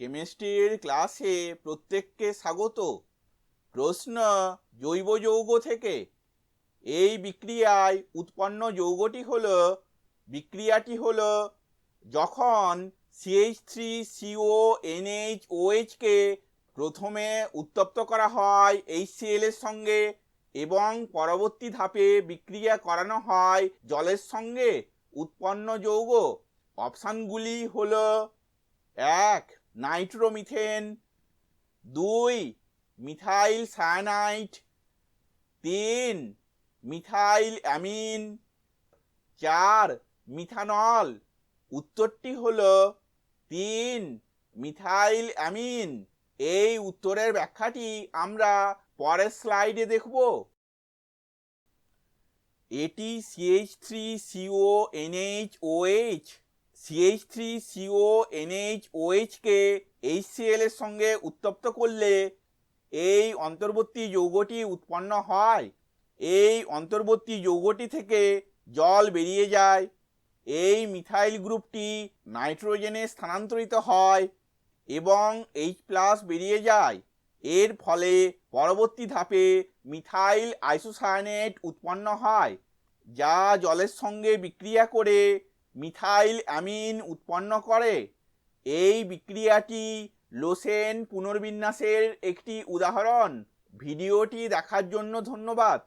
কেমিস্ট্রির ক্লাসে প্রত্যেককে স্বাগত। প্রশ্ন জৈব যৌগ থেকে। এই বিক্রিয়ায় উৎপন্ন যৌগটি হল, বিক্রিয়াটি হল যখন সিএইচ থ্রি সিও এনএইচ ওএইচকে প্রথমে উত্তপ্ত করা হয় এইচসিএল এর সঙ্গে এবং পরবর্তী ধাপে বিক্রিয়া করানো হয় জলের সঙ্গে উৎপন্ন যৌগ। অপশানগুলি হল এক নাইট্রোমিথেন, দুই, মিথাইল সায়ানাইট, তিন, মিথাইল অ্যামিন, চার, মিথানল। উত্তরটি হল তিন, মিথাইল অ্যামিন। এই উত্তরের ব্যাখ্যাটি আমরা পরের স্লাইডে দেখব। এটি CH three CO NH OH CH three CO NH ওএইচকে HCl এর সঙ্গে উত্তপ্ত করলে এই অন্তর্বর্তী যৌগটি উৎপন্ন হয়। এই অন্তর্বর্তী যৌগটি থেকে জল বেরিয়ে যায়। এই মিথাইল গ্রুপটি নাইট্রোজেনে স্থানান্তরিত হয় এবং এইচ প্লাস বেরিয়ে যায়। এর ফলে পরবর্তী ধাপে মিথাইল আইসোসায়ানেট উৎপন্ন হয়, যা জলের সঙ্গে বিক্রিয়া করে মিথাইল অ্যামিন উৎপন্ন করে। এই বিক্রিয়াটি লোসেন পুনর্বিন্যাসের একটি উদাহরণ। ভিডিওটি দেখার জন্য ধন্যবাদ।